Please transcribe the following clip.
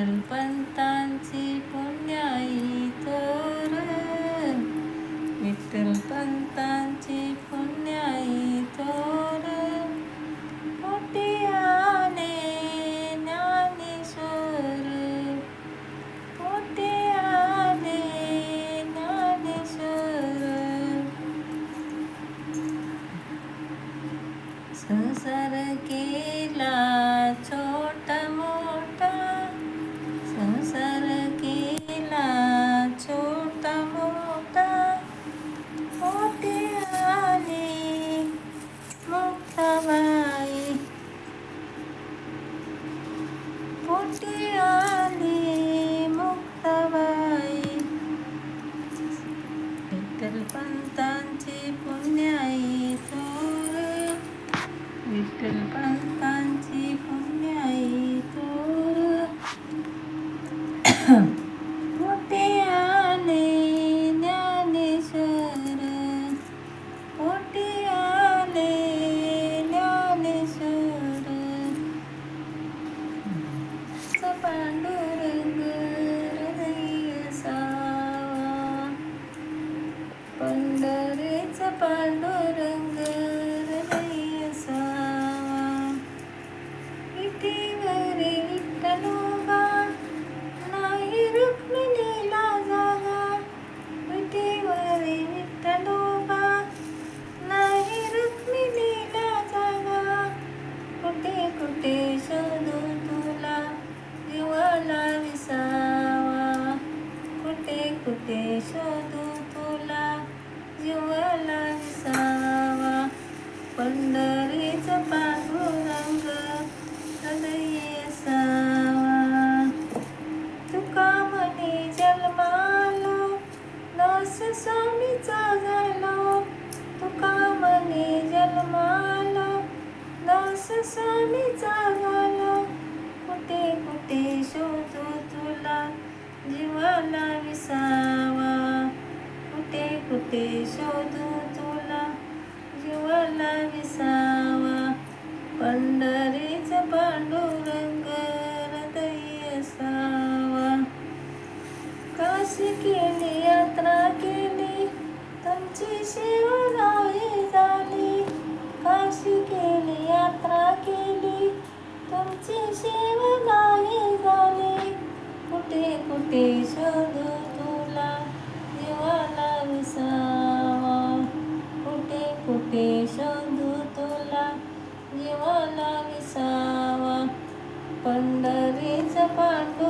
विठ्ठल पंतांची पुण्याई तोर विठ्ठल पंतांची पुण्याई तोर मोठी ज्ञानेश्वर मोठे आले ज्ञानेश्वर संसार केला छो आले मुक्ताबाई विठ्ठल पंतांची पुण्याई थोर विठ्ठल पंतांची पुण्याई थोर पांडुरंग हृदय सावा विठीवरी विठ्ठलोबा नाही रुक्मिणीला जागा विठीवरी विठ्ठलोबा नाही रुक्मिणीला जागा कुठे कुठे शोधू तुला जीवाला विसावा. कुठे कुठे शोधू विसावा पंढर कुठे शोधू तुला? जीवाला विसावा. पंढरीचं पांडू